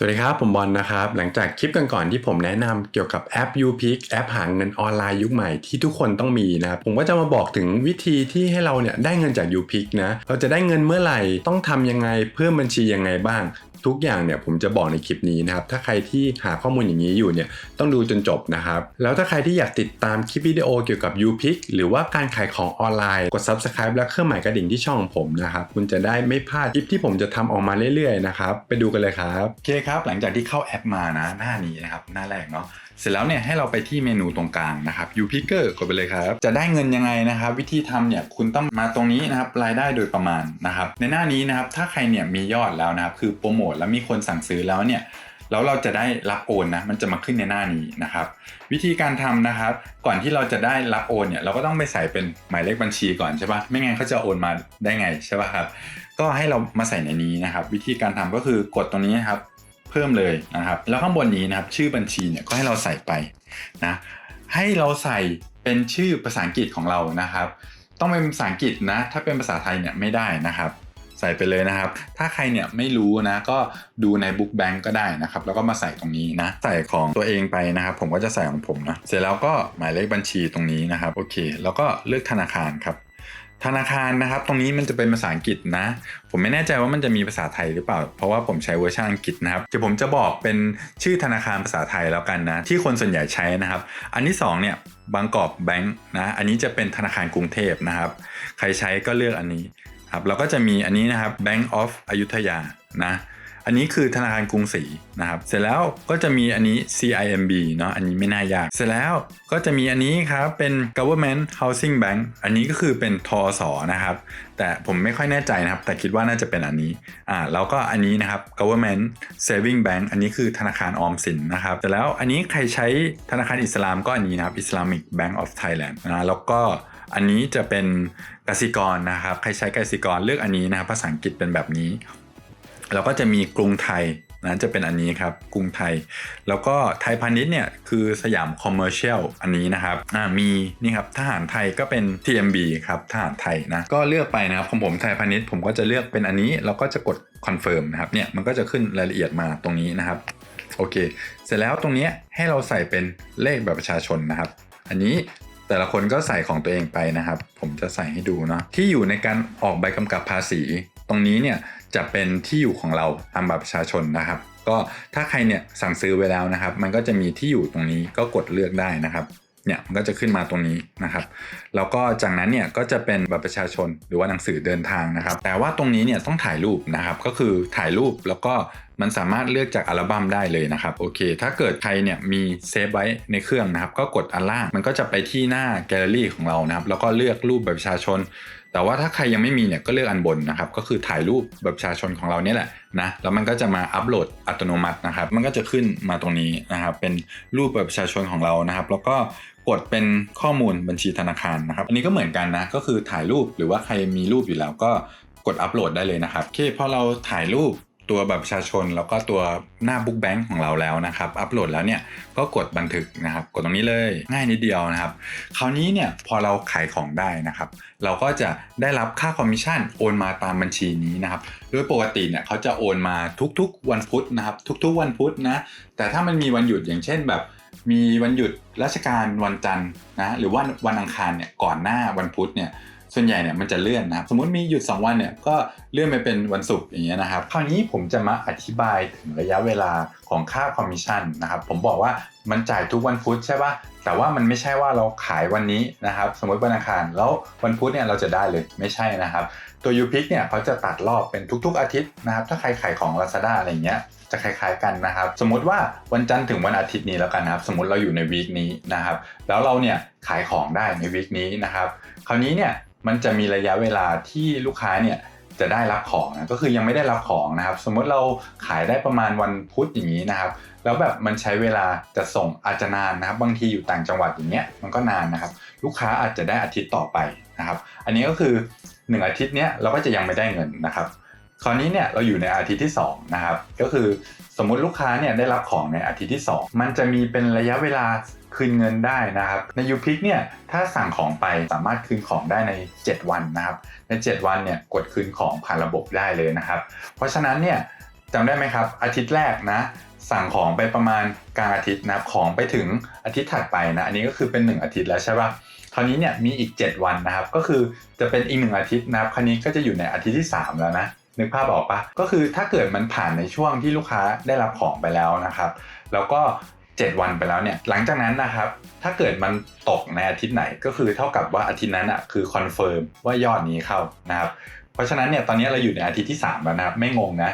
สวัสดีครับ ผมบอลนะครับ หลังจากคลิปก่อนๆที่ผมแนะนำเกี่ยวกับแอป u p i k แอปหาเงินออนไลน์ยุคใหม่ที่ทุกคนต้องมีนะครับ ผมก็จะมาบอกถึงวิธีที่ให้เราเนี่ยได้เงินจาก u p i k นะ เราจะได้เงินเมื่อไหร่ ต้องทำยังไงเพิ่มบัญชียังไงบ้าง ทุกอย่างเนี่ยผมจะบอกในคลิปนี้นะครับ ถ้าใครที่หาข้อมูลอย่างนี้อยู่เนี่ยต้องดูจนจบนะครับ แล้วถ้าใครที่อยากติดตามคลิปวิดีโอเกี่ยวกับ u p i c หรือว่าการขายของออนไลน์ กด subscribe และเครื่องหมายกระดิ่งที่ช่องของผมนะครับ คุณจะได้ไม่พลาดคลิปที่ผมจะทำออกมาเรื่อยๆนะครับ ไปดูกันเลยครับ โอเคครับ หลังจากที่เข้าแอปมานะหน้านี้นะครับ หน้าแรกเนาะ เสร็จแล้วเนี่ยให้เราไปที่เมนูตรงกลางนะครับ u p i c k e r กดไปเลยครับ จะได้เงินยังไงนะครับ วิธีทำเนี่ยคุณต้องมาตรงนี้นะครับรายได้โดยประมาณนะครับ ในหน้านี้นะครับถ้าใครเนี่ยมียอดแล้วนะครับคือโปรโมทแล้วมีคนสั่งซื้อแล้วเนี่ยแล้วเราจะได้รับโอนนะมันจะมาขึ้นในหน้านี้นะครับ วิธีการทำนะครับ ก่อนที่เราจะได้รับโอนเนี่ยเราก็ต้องไปใส่เป็นหมายเลขบัญชีก่อนใช่ปะไม่งั้นเขาจะโอนมาได้ไงใช่ปะครับ ก็ให้เรามาใส่ในนี้นะครับ วิธีการทำก็คือกดตรงนี้นะครับ เพิ่มเลยนะครับ แล้วข้างบนนี้นะครับชื่อบัญชีเนี่ยก็ให้เราใส่ไปนะให้เราใส่เป็นชื่อภาษาอังกฤษของเรานะครับ ต้องเป็นภาษาอังกฤษนะถ้าเป็นภาษาไทยเนี่ยไม่ได้นะครับ ใส่ไปเลยนะครับ ถ้าใครเนี่ยไม่รู้นะก็ดูในบุ๊กแบงก์ก็ได้นะครับ แล้วก็มาใส่ตรงนี้นะใส่ของตัวเองไปนะครับ ผมก็จะใส่ของผมนะเสร็จแล้วก็หมายเลขบัญชีตรงนี้นะครับโอเค แล้วก็เลือกธนาคารครับ ธนาคารนะครับ ตรงนี้มันจะเป็นภาษาอังกฤษนะ ผมไม่แน่ใจว่ามันจะมีภาษาไทยหรือเปล่า เพราะว่าผมใช้เวอร์ชันอังกฤษนะครับเดี๋ยวผมจะบอกเป็นชื่อธนาคารภาษาไทยแล้วกันนะ ที่คนส่วนใหญ่ใช้นะครับ อันที่สองเนี่ยบางกอบแบงค์นะอันนี้จะเป็นธนาคารกรุงเทพนะครับ ใครใช้ก็เลือกอันนี้ครับเราก็จะมีอันนี้นะครับ Bank of อยุธยานะ อันนี้คือธนาคารกรุงศรีนะครับ เสร็จแล้วก็จะมีอันนี้ CIMB เนาะ อันนี้ไม่น่ายาก เสร็จแล้วก็จะมีอันนี้ครับ เป็น Government Housing Bank อันนี้ก็คือเป็นทอสอนะครับ แต่ผมไม่ค่อยแน่ใจนะครับ แต่คิดว่าน่าจะเป็นอันนี้ อ่า แล้วก็อันนี้นะครับ Government Saving Bank อันนี้คือธนาคารออมสินนะครับเสร็จแล้วอันนี้ใครใช้ธนาคารอิสลามก็อันนี้นะครับ Islamic Bank of Thailand นะแล้วก็อันนี้จะเป็นกสิกรนะครับ ใครใช้กสิกรเลือกอันนี้นะครับภาษาอังกฤษเป็นแบบนี้ แล้วก็จะมีกรุงไทยนะจะเป็นอันนี้ครับกรุงไทย แล้วก็ไทยพาณิชย์เนี่ยคือสยามคอมเมอร์เชียลอันนี้นะครับมีนี่ครับทหารไทยก็เป็น TMB ครับทหารไทยนะก็เลือกไปนะครับของผมไทยพาณิชย์ผมก็จะเลือกเป็นอันนี้แล้วก็จะกดคอนเฟิร์มนะครับเนี่ยมันก็จะขึ้นรายละเอียดมาตรงนี้นะครับโอเค เสร็จแล้วตรงนี้ให้เราใส่เป็นเลขแบบประชาชนนะครับ อันนี้แต่ละคนก็ใส่ของตัวเองไปนะครับ ผมจะใส่ให้ดูเนาะที่อยู่ในการออกใบกำกับภาษี ตรงนี้เนี่ยจะเป็นที่อยู่ของเราตามบัตรประชาชนนะครับ ก็ถ้าใครเนี่ยสั่งซื้อไว้แล้วนะครับ มันก็จะมีที่อยู่ตรงนี้ก็กดเลือกได้นะครับเนี่ยมันก็จะขึ้นมาตรงนี้นะครับ แล้วก็จากนั้นเนี่ยก็จะเป็นบัตรประชาชนหรือว่าหนังสือเดินทางนะครับ แต่ว่าตรงนี้เนี่ยต้องถ่ายรูปนะครับ ก็คือถ่ายรูปแล้วก็ มันสามารถเลือกจากอัลบั้มได้เลยนะครับโอเค ถ้าเกิดใครเนี่ยมีเซฟไว้ในเครื่องนะครับ ก็กดอันล่างมันก็จะไปที่หน้าแกลเลอรี่ของเรานะครับ แล้วก็เลือกรูปบัตรประชาชน แต่ว่าถ้าใครยังไม่มีเนี่ยก็เลือกอันบนนะครับ ก็คือถ่ายรูปแบบประชาชนของเราเนี่ยแหละนะแล้วมันก็จะมาอัปโหลดอัตโนมัตินะครับ มันก็จะขึ้นมาตรงนี้นะครับ เป็นรูปแบบประชาชนของเรานะครับ แล้วก็กดเป็นข้อมูลบัญชีธนาคารนะครับ อันนี้ก็เหมือนกันนะก็คือถ่ายรูปหรือว่าใครมีรูปอยู่แล้วก็กดอัปโหลดได้เลยนะครับโอเคพอเราถ่ายรูป ตัวแบบประชาชน แล้วก็ตัวหน้าบุ๊กแบงค์ของเราแล้วนะครับอัปโหลดแล้วเนี่ยก็กดบันทึกนะครับ กดตรงนี้เลยง่ายนิดเดียวนะครับ คราวนี้เนี่ยพอเราขายของได้นะครับ เราก็จะได้รับค่าคอมมิชชั่นโอนมาตามบัญชีนี้นะครับโดยปกติเนี่ยเขาจะโอนมาทุกๆวันพุธนะครับ ทุกๆวันพุธนะแต่ถ้ามันมีวันหยุดอย่างเช่นแบบมีวันหยุดราชการวันจันทร์นะหรือว่าวันอังคารเนี่ยก่อนหน้าวันพุธเนี่ย ส่วนใหญ่เนี่ยมันจะเลื่อนนะครับสมมติมีหยุด 2 วันเนี่ยก็เลื่อนไปเป็นวันศุกร์อย่างเงี้ยนะครับคราวนี้ผมจะมาอธิบายถึงระยะเวลาของค่าคอมมิชชั่นนะครับผมบอกว่ามันจ่ายทุกวันพุธใช่ปะ แต่ว่ามันไม่ใช่ว่าเราขายวันนี้นะครับสมมติวันอังคารแล้ววันพุธเนี่ยเราจะได้เลยไม่ใช่นะครับ ตัว u p i c เนี่ยเขาจะตัดรอบเป็นทุก ๆ อาทิตย์นะครับถ้าใครขายของ Lazada อะไรเงี้ยจะคล้ายๆกันนะครับ สมมติว่าวันจันทร์ถึงวันอาทิตย์นี้แล้วกันนะครับ สมมติเราอยู่ในวีคนี้นะครับ แล้วเราเนี่ยขายของได้ในวีคนี้นะครับ คราวนี้เนี่ยมันจะมีระยะเวลาที่ลูกค้าเนี่ยจะได้รับของนะก็คือยังไม่ได้รับของนะครับ สมมติเราขายได้ประมาณวันพุธอย่างนี้นะครับ แล้วแบบมันใช้เวลาจะส่งอาจจะนานนะครับ บางทีอยู่ต่างจังหวัดอย่างเงี้ยมันก็นานนะครับ ลูกค้าอาจจะได้อาทิตย์ต่อไปนะครับ อันนี้ก็คือ 1 อาทิตย์เนี้ยเราก็จะยังไม่ได้เงินนะครับ คราวนี้เนี่ยเราอยู่ในอาทิตย์ที่2นะครับก็คือสมมุติลูกค้าเนี่ยได้รับของในอาทิตย์ที่ 2 มันจะมีเป็นระยะเวลาคืนเงินได้นะครับ ใน u p i c เนี่ยถ้าสั่งของไปสามารถคืนของได้ใน 7 วันนะครับ ใน 7 วันเนี่ยกดคืนของผ่านระบบได้เลยนะครับ เพราะฉะนั้นเนี่ยจำได้ไหมครับ อาทิตย์แรกนะ สั่งของไปประมาณกลางอาทิตย์นะของไปถึงอาทิตย์ถัดไปนะอันนี้ก็คือเป็น 1 อาทิตย์แล้วใช่ปะคราวนี้เนี่ยมีอีก 7 วันนะครับก็คือจะเป็นอีกหนึ่งอาทิตย์นะครับคราวนี้ก็จะอยู่ในอาทิตย์ที่ 3 แล้วนะนึกภาพออกปะก็คือถ้าเกิดมันผ่านในช่วงที่ลูกค้าได้รับของไปแล้วนะครับแล้วก็ 7 วันไปแล้วเนี่ยหลังจากนั้นนะครับถ้าเกิดมันตกในอาทิตย์ไหนก็คือเท่ากับว่าอาทิตย์นั้นอะคือคอนเฟิร์มว่ายอดนี้เข้านะครับเพราะฉะนั้นเนี่ยตอนนี้เราอยู่ในอาทิตย์ที่ 3 แล้วนะครับไม่งงนะ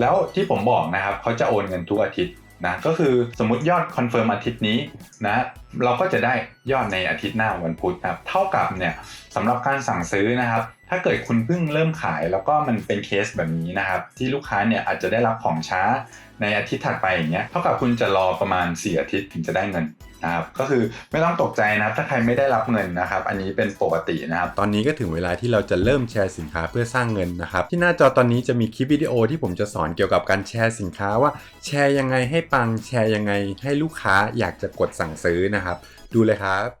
แล้วที่ผมบอกนะครับเขาจะโอนเงินทุกอาทิตย์นะก็คือสมมติยอดคอนเฟิร์มอาทิตย์นี้นะเราก็จะได้ยอดในอาทิตย์หน้าวันพุธนะครับเท่ากับเนี่ยสำหรับการสั่งซื้อนะครับ ถ้าเกิดคุณเพิ่งเริ่มขายแล้วก็มันเป็นเคสแบบนี้นะครับ ที่ลูกค้าเนี่ยอาจจะได้รับของช้าในอาทิตย์ถัดไปอย่างเงี้ยเท่ากับคุณจะรอประมาณ 4 อาทิตย์ถึงจะได้เงินนะครับก็คือไม่ต้องตกใจนะครับ ถ้าใครไม่ได้รับเงินนะครับ อันนี้เป็นปกตินะครับ ตอนนี้ก็ถึงเวลาที่เราจะเริ่มแชร์สินค้าเพื่อสร้างเงินนะครับ ที่หน้าจอตอนนี้จะมีคลิปวิดีโอที่ผมจะสอนเกี่ยวกับการแชร์สินค้าว่าแชร์ยังไงให้ปังแชร์ยังไงให้ลูกค้าอยากจะกดสั่งซื้อนะครับ ดูเลยครับ